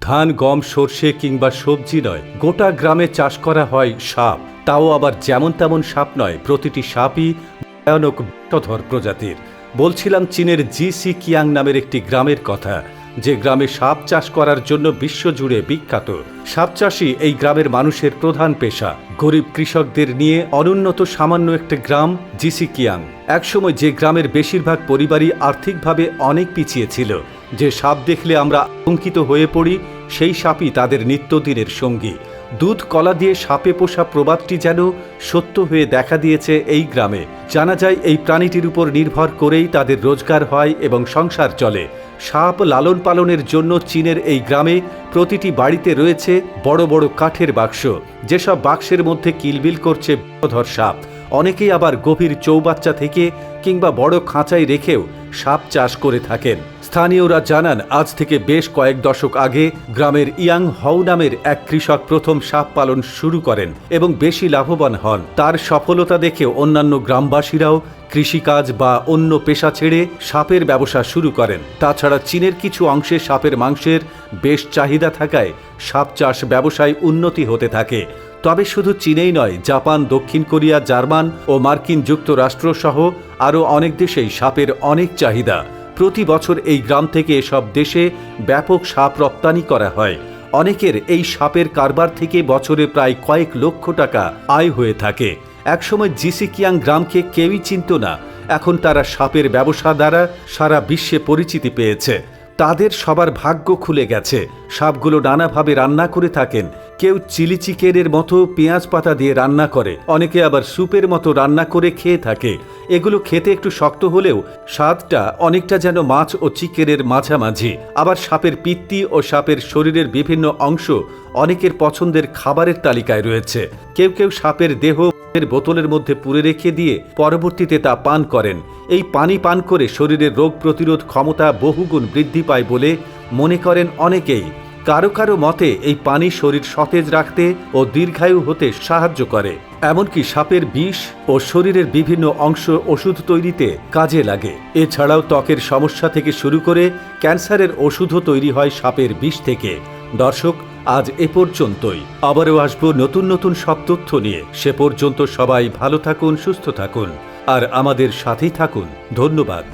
ধান, গম, সর্ষে কিংবা সবজি নয়। গোটা গ্রামে চাষ করা হয় সাপ। তাও আবার যেমন তেমন সাপ নয়, প্রতিটি সাপই ভয়ানক বিষধর প্রজাতির। বলছিলাম চীনের জি সি কিয়াং নামের একটি গ্রামের কথা, যে গ্রামে সাপ চাষ করার জন্য বিশ্বজুড়ে বিখ্যাত। সাপ চাষই এই গ্রামের মানুষের প্রধান পেশা। গরিব কৃষকদের নিয়ে অনুন্নত সামান্য একটা গ্রাম জিসি কিয়াং। একসময় যে গ্রামের বেশিরভাগ পরিবারই আর্থিকভাবে অনেক পিছিয়ে ছিল যে সাপ দেখলে আমরা আতঙ্কিত হয়ে পড়ি, সেই সাপই তাদের নিত্যদিনের সঙ্গী। দুধ, কলা দিয়ে সাপে পোষা প্রবাদটি যেন সত্য হয়ে দেখা দিয়েছে এই গ্রামে। জানা যায়, এই প্রাণীটির উপর নির্ভর করেই তাদের রোজগার হয় এবং সংসার চলে। সাপ লালন পালনের জন্য চীনের এই গ্রামে প্রতিটি বাড়িতে রয়েছে বড় বড় কাঠের বাক্স। যেসব বাক্সের মধ্যে কিলবিল করছে বিষধর সাপ। অনেকেই আবার গভীর চৌবাচ্চা থেকে কিংবা বড় খাঁচায় রেখেও সাপ চাষ করে থাকেন। স্থানীয়রা জানান, আজ থেকে বেশ কয়েক দশক আগে গ্রামের ইয়াং হউ নামের এক কৃষক প্রথম সাপ পালন শুরু করেন এবং বেশি লাভবান হন। তার সফলতা দেখে অন্যান্য গ্রামবাসীরাও কৃষিকাজ বা অন্য পেশা ছেড়ে সাপের ব্যবসা শুরু করেন। তাছাড়া চীনের কিছু অংশে সাপের মাংসের বেশ চাহিদা থাকায় সাপ চাষ ব্যবসায় উন্নতি হতে থাকে। তবে শুধু চীনেই নয়, জাপান, দক্ষিণ কোরিয়া, জার্মান ও মার্কিন যুক্তরাষ্ট্র সহ আরও অনেক দেশেই সাপের অনেক চাহিদা। প্রতি বছর এই গ্রাম থেকে এসব দেশে ব্যাপক সাপ রপ্তানি করা হয়। অনেকের এই সাপের কারবার থেকে বছরে প্রায় কয়েক লক্ষ টাকা আয় হয়ে থাকে। একসময় জিসিকিয়াং গ্রামকে কেউই চিনত না। এখন তারা সাপের ব্যবসা দ্বারা সারা বিশ্বে পরিচিতি পেয়েছে। তাদের সবার ভাগ্য খুলে গেছে। সাপগুলো নানাভাবে রান্না করে থাকেন। কেউ চিলি চিকেনের মতো পেঁয়াজ পাতা দিয়ে রান্না করে। অনেকে আবার স্যুপের মতো রান্না করে খেয়ে থাকে। এগুলো খেতে একটু শক্ত হলেও স্বাদটা অনেকটা যেন মাছ ও চিকেনের মাঝামাঝি। আবার সাপের পিত্তি ও সাপের শরীরের বিভিন্ন অংশ অনেকের পছন্দের খাবারের তালিকায় রয়েছে। কেউ কেউ সাপের দেহ বোতলের মধ্যে পুরে রেখে দিয়ে পরবর্তীতে তা পান করেন। এই পানি পান করে শরীরের রোগ প্রতিরোধ ক্ষমতা বহুগুণ বৃদ্ধি পায় বলে মনে করেন অনেকেই। কারও কারও মতে, এই পানি শরীর সতেজ রাখতে ও দীর্ঘায়ু হতে সাহায্য করে। এমনকি সাপের বিষ ও শরীরের বিভিন্ন অংশ ওষুধ তৈরিতে কাজে লাগে। এছাড়াও ত্বকের সমস্যা থেকে শুরু করে ক্যান্সারের ওষুধও তৈরি হয় সাপের বিষ থেকে। দর্শক, আজ এ পর্যন্তই। আবারও আসব নতুন নতুন সব তথ্য নিয়ে। সে পর্যন্ত সবাই ভালো থাকুন, সুস্থ থাকুন। আর আমাদের সাথেই থাকুন। ধন্যবাদ।